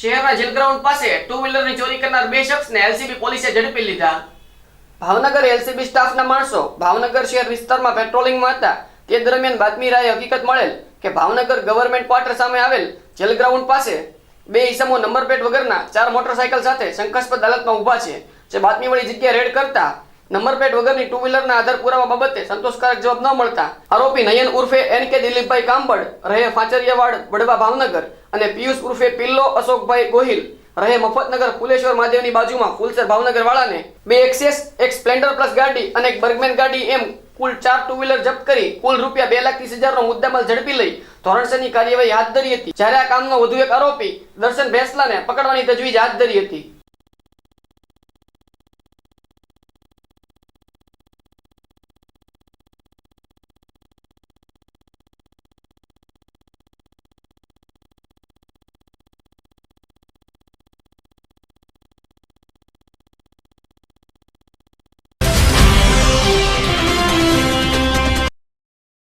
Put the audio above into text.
શહેરના jail ground પાસે two વ્હીલરની ચોરી કરનાર બે શખ્સને એલસીબી પોલીસે ઝડપી લીધા. ભાવનગર એલસીબી સ્ટાફના માણસો ભાવનગર શહેર વિસ્તારમાં પેટ્રોલિંગમાં હતા. તે દરમિયાન બાતમી રાય હકીકત મળેલ કે ભાવનગર ગવર્મેન્ટ ક્વાર્ટર સામે આવેલ જેલ ગ્રાઉન્ડ પાસે બે ઈસમો નંબર પ્લેટ વગરના ચાર મોટરસાયકલ સાથે શંકાસ્પદ હાલતમાં ઊભા છે. જે બાતમીવાળી જગ્યાએ રેડ કરતા નંબર પ્લેટ વગરની ટુ વ્હીલરના આધાર પુરાવા બાબતે સંતોષકારક જવાબ ન મળતા આરોપી નયન ઉર્ફે એન કે દિલીપભાઈ કાંબડ રહે ફાંચરિયાવાડ, વડવા ભાવનગર અને પિયુષ ઉર્ફે પિલ્લો અશોકભાઈ ગોહિલ, રહે મફતનગર ફુલેશ્વર મહાદેવની બાજુમાં ફુલસર ભાવનગર વાળાને બે એક્સેસ, એક સ્પ્લેન્ડર પ્લસ ગાડી અને એક બર્ગમેન ગાડી એમ કુલ ચાર ટુ વ્હીલર જપ્ત કરી કુલ રૂપિયા બે લાખ ત્રીસ હજારનો મુદ્દામાલ ઝડપી લઈ ધોરણસરની કાર્યવાહી હાથ ધરી હતી. જ્યારે આ કામનો વધુ એક આરોપી દર્શન ભેંસલાને પકડવાની તજવીજ હાથ ધરી હતી.